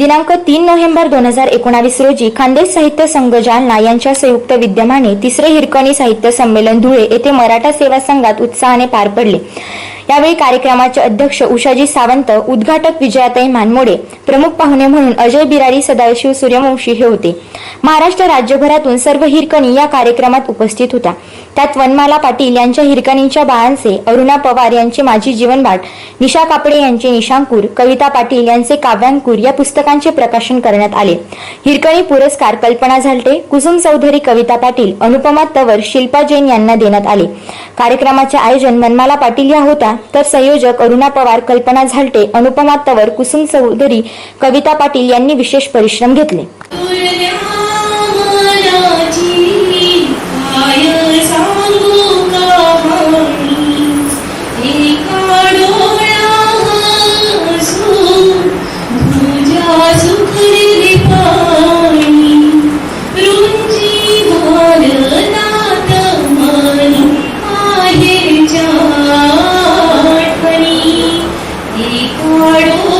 दिनांक तीन नोव्हेंबर दोन हजार एकोणावीस रोजी खानदेश साहित्य संघ जालना यांच्या संयुक्त विद्यमाने तिसरे हिरकणी साहित्य संमेलन धुळे येथे मराठा सेवा संघात उत्साहाने पार पडले. यावेळी कार्यक्रमाचे अध्यक्ष उषाजी सावंत उद्घाटक विजयाताई मानमोडे प्रमुख पाहुणे म्हणून अजय बिरारी सदाशिव सूर्यवंशी हे होते. महाराष्ट्र राज्यभरातून सर्व हिरकणी या कार्यक्रमात उपस्थित होत्या. त्यात वनमाला पाटील यांच्या हिरकणींच्या बाळांचे अरुणा पवार यांचे माझी जीवनभाट निशा कापडे यांचे निशांकूर कविता पाटील यांचे काव्यांकूर या पुस्तकांचे प्रकाशन करण्यात आले. हिरकणी पुरस्कार कल्पना झालटे कुसुम चौधरी कविता पाटील अनुपमा तवर शिल्पा जैन यांना देण्यात आले. कार्यक्रमाचे आयोजन मनमाला पाटील या होत्या. तर संयोजक अरुणा पवार कल्पना झालटे अनुपमा तवर कुसुम चौधरी कविता पाटील यांनी विशेष परिश्रम घेतले. ಮಾಡಿ